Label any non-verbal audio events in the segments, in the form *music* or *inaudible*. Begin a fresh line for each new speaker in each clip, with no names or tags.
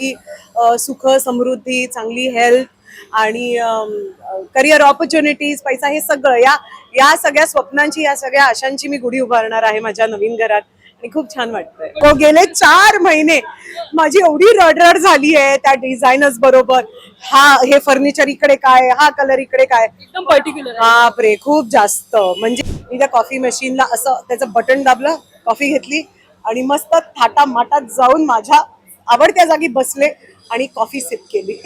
की सुख समृद्धी चांगली हेल्थ आणि करिअर ऑपॉर्च्युनिटीज पैसा हे सगळं या या सगळ्या स्वप्नांची या सगळ्या आशांची मी गुढी उभारणार आहे माझ्या नवीन घरात आणि खूप छान वाटतंय. हो गेले चार महिने माझी एवढी रडरड झाली आहे त्या डिझायनर्स बरोबर. हा हे फर्निचर इकडे काय हा कलर इकडे काय?
एकदम पर्टिक्युलर
बापरे खूप जास्त. म्हणजे मी त्या कॉफी मशीनला असं त्याचं बटन दाबलं कॉफी घेतली आणि मस्त थाटा माटात जाऊन माझ्या आवडत्या जागी बसले आणि कॉफी सिप केली.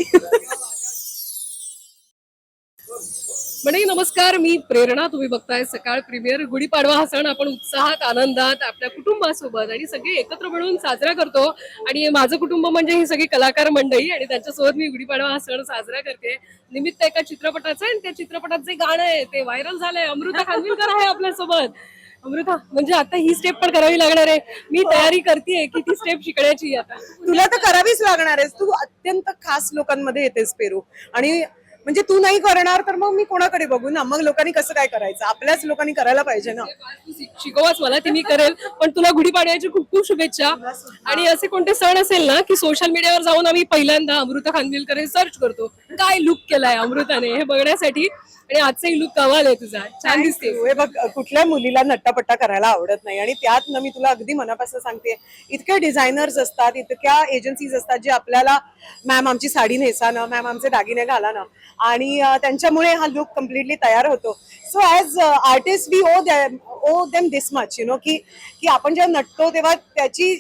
म्हणजे नमस्कार. मी प्रेरणा तुम्ही बघताय सकाळ प्रीमियर. गुढीपाडवा हा सण आपण उत्साहात आनंदात आपल्या कुटुंबासोबत आणि सगळे एकत्र मिळून साजरा करतो. आणि माझं कुटुंब म्हणजे ही सगळी कलाकार मंडळी आणि त्यांच्यासोबत मी गुढीपाडवा हा सण साजरा करते. निमित्त एका चित्रपटाचं आणि त्या चित्रपटात जे गाणं आहे ते व्हायरल झालंय. अमृता खानविलकर आहे आपल्यासोबत. अमृता म्हणजे आता ही स्टेप पण करावी लागणार आहे. मी तयारी करतेय की ती स्टेप शिकण्याची आता.
तुला तर करावीच लागणार आहेस. तू अत्यंत खास लोकांमध्ये येतेस पेरू. आणि म्हणजे तू नाही करणार तर मग मी कोणाकडे बघू ना? मग लोकांनी कसं काय करायचं? आपल्याच लोकांनी करायला पाहिजे ना?
तू शिक- शिकवच मला ती मी करेल. पण तुला गुढीपाडव्याची खूप खूप शुभेच्छा. आणि असे कोणते सण असेल ना की सोशल मीडियावर जाऊन आम्ही पहिल्यांदा अमृता खानविलकर हे सर्च करतो. काय लुक केलाय अमृताने हे बघण्यासाठी? आणि आजचाही लुक कमाल आहे तुझा. छान दिसते
हे बघ कुठल्या मुलीला नट्टापट्टा करायला आवडत नाही. आणि त्यात ना मी तुला अगदी मनापासून सांगते इतके डिझायनर्स असतात इतक्या एजन्सीज असतात जे आपल्याला मॅम आमची साडी नेसा ना मॅम आमचे दागिने घाला ना. आणि त्यांच्यामुळे हा लुक कम्प्लिटली तयार होतो. So as artist we owe them owe them this much you know की की आपण जेव्हा नटतो तेव्हा त्याची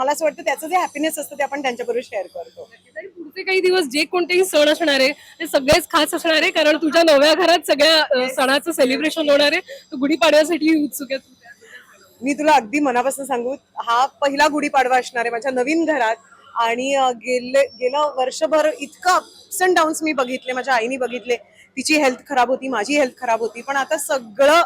मला असं वाटतं त्याचं जे हॅपीनेस असतं ते आपण त्यांच्याबरोबर शेअर करतो.
पुढचे काही दिवस जे कोणतेही सण असणार आहे ते सगळेच खास असणार आहे कारण तुझ्या नव्या घरात सगळ्या सणाचं सेलिब्रेशन होणार आहे. तू गुढीपाडव्यासाठी उत्सुक आहे
मी तुला अगदी मनापासून सांगू हा पहिला गुढीपाडवा असणार आहे माझ्या नवीन घरात. आणि गेले गेलं वर्षभर इतकं अप्स अँड डाऊन्स मी बघितले माझ्या आईने बघितले. तिची हेल्थ खराब होती माझी हेल्थ खराब होती. पण आता सगळं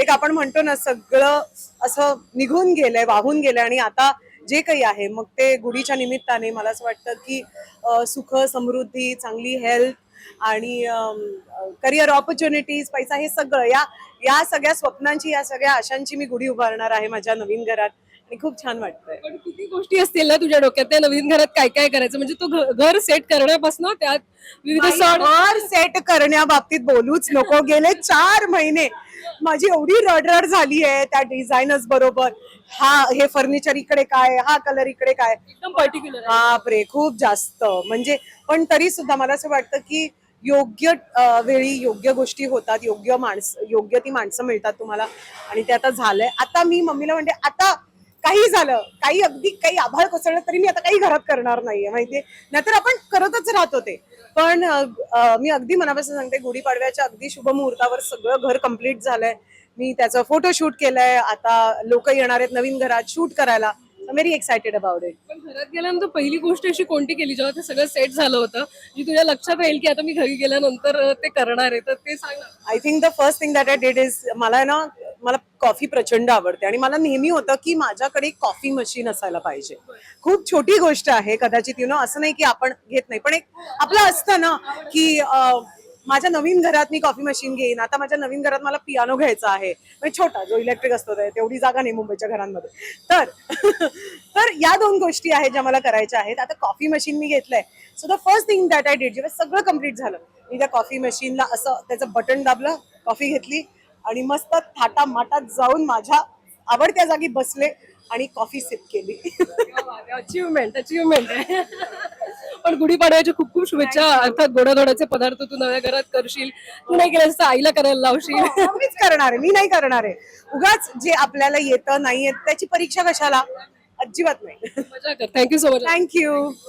एक आपण म्हणतो ना सगळं असं निघून गेलंय वाहून गेलंय. आणि आता जे काही आहे मग ते गुढीच्या निमित्ताने मला असं वाटतं की सुख समृद्धी चांगली हेल्थ आणि करिअर ऑपॉर्च्युनिटीज पैसा हे सगळं या या सगळ्या स्वप्नांची या सगळ्या आशांची मी गुढी उभारणार आहे माझ्या नवीन घरात आणि खूप छान वाटतंय.
पण किती गोष्टी असतील ना तुझ्या डोक्यात? त्या नवीन घरात काय काय करायचं? म्हणजे तू घर सेट करण्यापासून त्यात विविध सण
घर सेट करण्याबाबतीत बोलूच नको. गेले चार महिने माझी एवढी रडरड झाली आहे त्या डिझायनर्स बरोबर. हा हे फर्निचर इकडे काय हा कलर इकडे काय?
एकदम पर्टिक्युलर
बापरे खूप जास्त. म्हणजे पण तरी सुद्धा मला असं वाटतं की योग्य वेळी योग्य गोष्टी होतात योग्य माणसं योग्य ती माणसं मिळतात तुम्हाला. आणि ते आता झालंय. आता मी मम्मीला म्हणते आता काही झालं काही अगदी काही आभाळ कोसळलं तरी मी आता काही घरात करणार नाहीये माहितीये? नाहीतर आपण करतच राहतो ते. पण मी अगदी मनापासून सांगते गुढीपाडव्याच्या अगदी शुभ मुहूर्तावर सगळं घर कंप्लीट झालंय. मी त्याचं फोटो शूट केलंय. आता लोक येणार आहेत नवीन घरात शूट करायला. व्हेरी एक्सायटेड अबाउट इट
पण घरात गेल्यानंतर पहिली गोष्ट अशी कोणती केली जेव्हा ते सगळं सेट झालं होतं? जी तुझ्या लक्षात राहील की आता मी घरी गेल्यानंतर ते करणार आहे. तर ते सांग
I think the first thing that I did is मला ना मला कॉफी प्रचंड आवडते आणि मला नेहमी होतं की माझ्याकडे एक कॉफी मशीन असायला पाहिजे. खूप छोटी गोष्ट आहे कदाचित यु नो असं नाही की आपण घेत नाही. पण एक आपलं असतं ना की माझ्या नवीन घरात मी कॉफी मशीन घेईन. आता माझ्या नवीन घरात मला पियानो घ्यायचा आहे. म्हणजे छोटा जो इलेक्ट्रिक असतो ते- तेवढी जागा नाही मुंबईच्या घरांमध्ये. तर *laughs* तर या दोन गोष्टी आहेत ज्या मला करायच्या आहेत. आता कॉफी मशीन मी घेतलंय. So the first thing that I did जेव्हा सगळं कंप्लीट झालं मी त्या कॉफी मशीनला असं त्याचं बटन दाबलं कॉफी घेतली आणि मस्त थाटा माटात जाऊन माझ्या आवडत्या जागी बसले आणि कॉफी सिप केली.
अचिव्हमेंट अचिव्हमेंट आहे पण गुढीपाडव्याच्या खूप खूप शुभेच्छा. अर्थात गोडाधोडाचे पदार्थ तू नव्या घरात करशील. तू नाही केलं तर आईला करायला लावशील.
हो, मीच करणार आहे. मी नाही करणार आहे. उगाच जे आपल्याला येतं नाही येत त्याची परीक्षा कशाला? अजिबात नाही.
मजा कर. Thank you so much
thank you